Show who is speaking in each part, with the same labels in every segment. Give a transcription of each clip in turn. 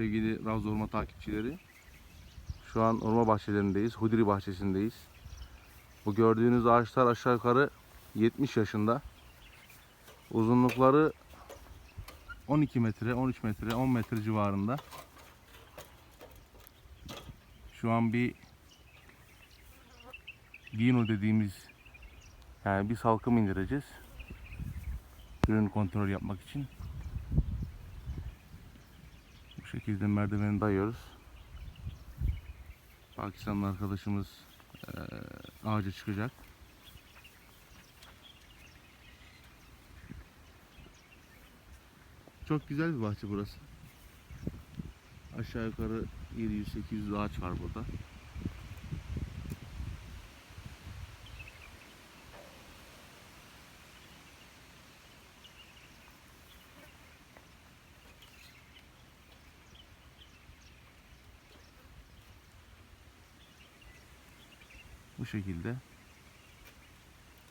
Speaker 1: Sevgili Ravza Orman takipçileri. Şu an orman bahçelerindeyiz. Hudri bahçesindeyiz. Bu gördüğünüz ağaçlar aşağı yukarı 70 yaşında. Uzunlukları 12 metre, 13 metre, 10 metre civarında. Şu an bir Dino dediğimiz yani bir salkım indireceğiz. Ürün kontrol yapmak için. Şekilde merdiveni dayıyoruz. Pakistanlı arkadaşımız eee, ağaca çıkacak. Çok güzel bir bahçe burası. Aşağı yukarı 700-800 ağaç var burada. Bu şekilde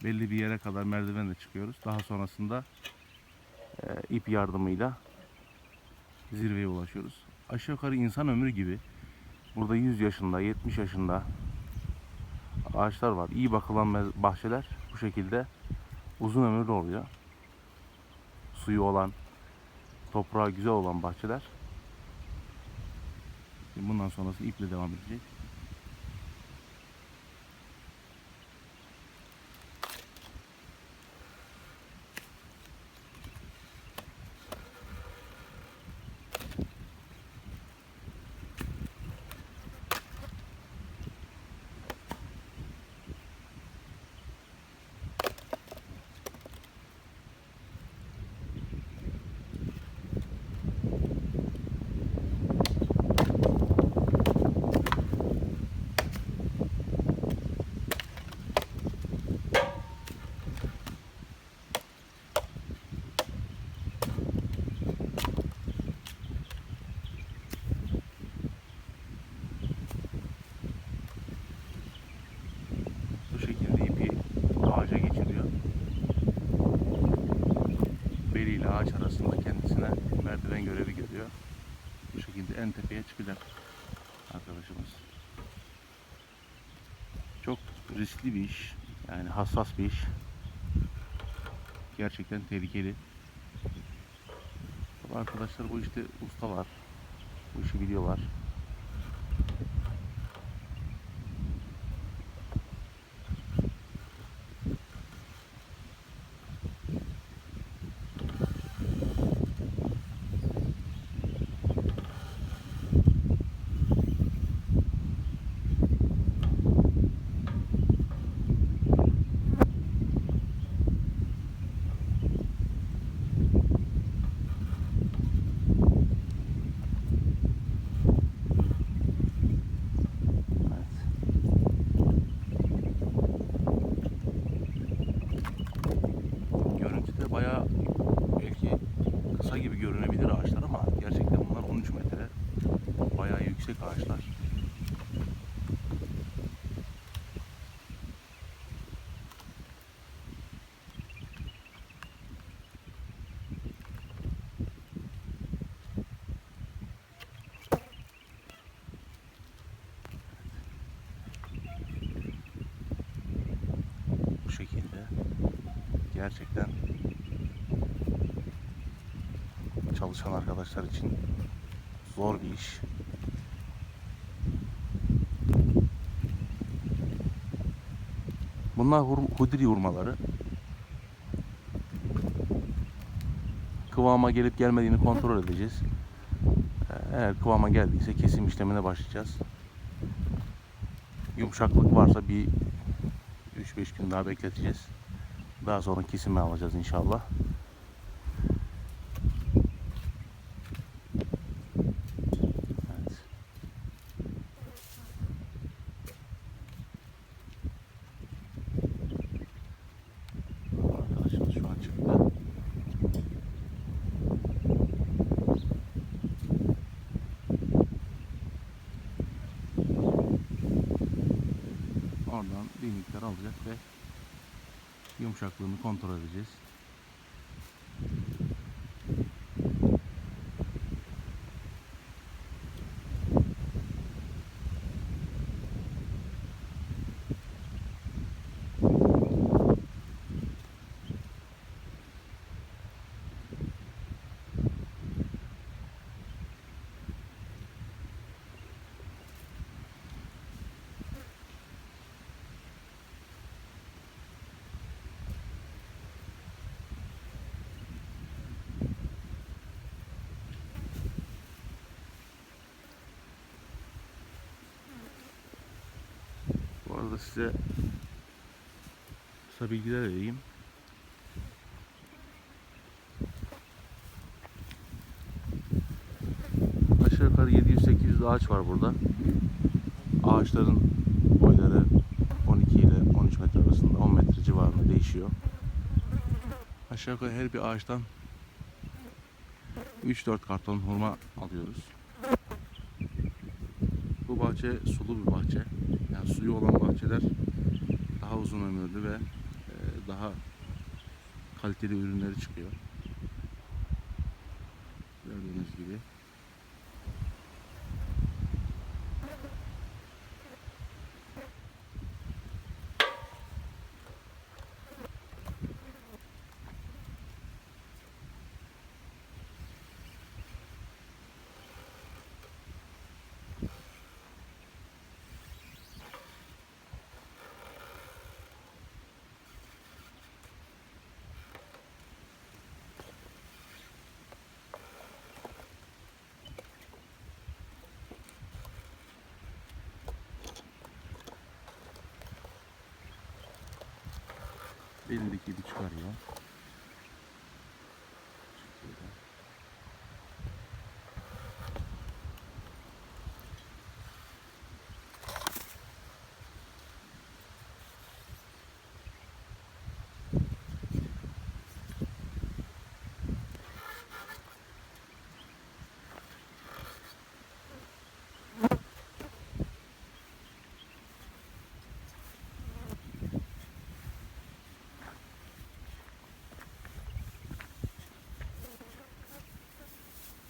Speaker 1: belli bir yere kadar merdivenle çıkıyoruz. Daha sonrasında e, ip yardımıyla zirveye ulaşıyoruz. Aşağı yukarı insan ömrü gibi burada 100 yaşında, 70 yaşında ağaçlar var. İyi bakılan bahçeler bu şekilde uzun ömürlü oluyor. Suyu olan, toprağı güzel olan bahçeler. Bundan sonrası iple devam edecek. Bu şekilde ipi ağaca geçiriyor. Beli ile ağaç arasında kendisine merdiven görevi görüyor. Bu şekilde en tepeye çıkacak arkadaşımız. Çok riskli bir iş. Yani hassas bir iş. Gerçekten tehlikeli. Arkadaşlar bu işte ustalar. Bu işi biliyorlar. Evet. Görüntüde bayağı belki kısa gibi görünebilir ağaçlar ama gerçekten bunlar 13 metre. Bayağı yüksek ağaçlar. Bu şekilde gerçekten çalışan arkadaşlar için zor bir iş. Bunlar hudri hurmaları. Kıvama gelip gelmediğini kontrol edeceğiz. Ee, Eğer kıvama geldiyse kesim işlemine başlayacağız. Yumuşaklık varsa bir 3-5 gün daha bekleteceğiz. Daha sonra kesime alacağız inşallah. Evet. Arkadaşımız şu an çıktı. Oradan bir miktar alacak ve yumuşaklığını kontrol edeceğiz. Size kısa bilgiler vereyim. Aşağı yukarı 700-800 ağaç var burada. Ağaçların boyları 12 ile 13 metre arasında 10 metre civarında değişiyor. Aşağı yukarı her bir ağaçtan 3-4 karton hurma alıyoruz. Bu bahçe sulu bir bahçe. Yani suyu olan bahçeler daha uzun ömürlü ve e, daha kaliteli ürünleri çıkıyor. Gördüğünüz gibi. Elindeki ipi çıkarıyor.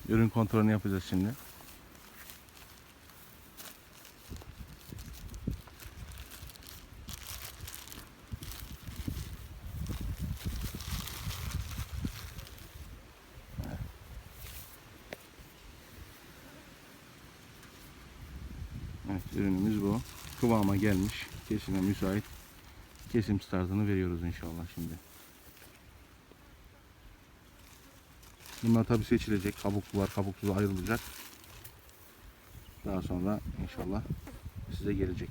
Speaker 1: Ürün kontrolünü yapacağız şimdi. Evet ürünümüz bu. Kıvama gelmiş. Kesime müsait. Kesim startını veriyoruz inşallah şimdi. Bunlar tabi seçilecek. Kabuklular kabuksuz ayrılacak. Daha sonra inşallah size gelecek.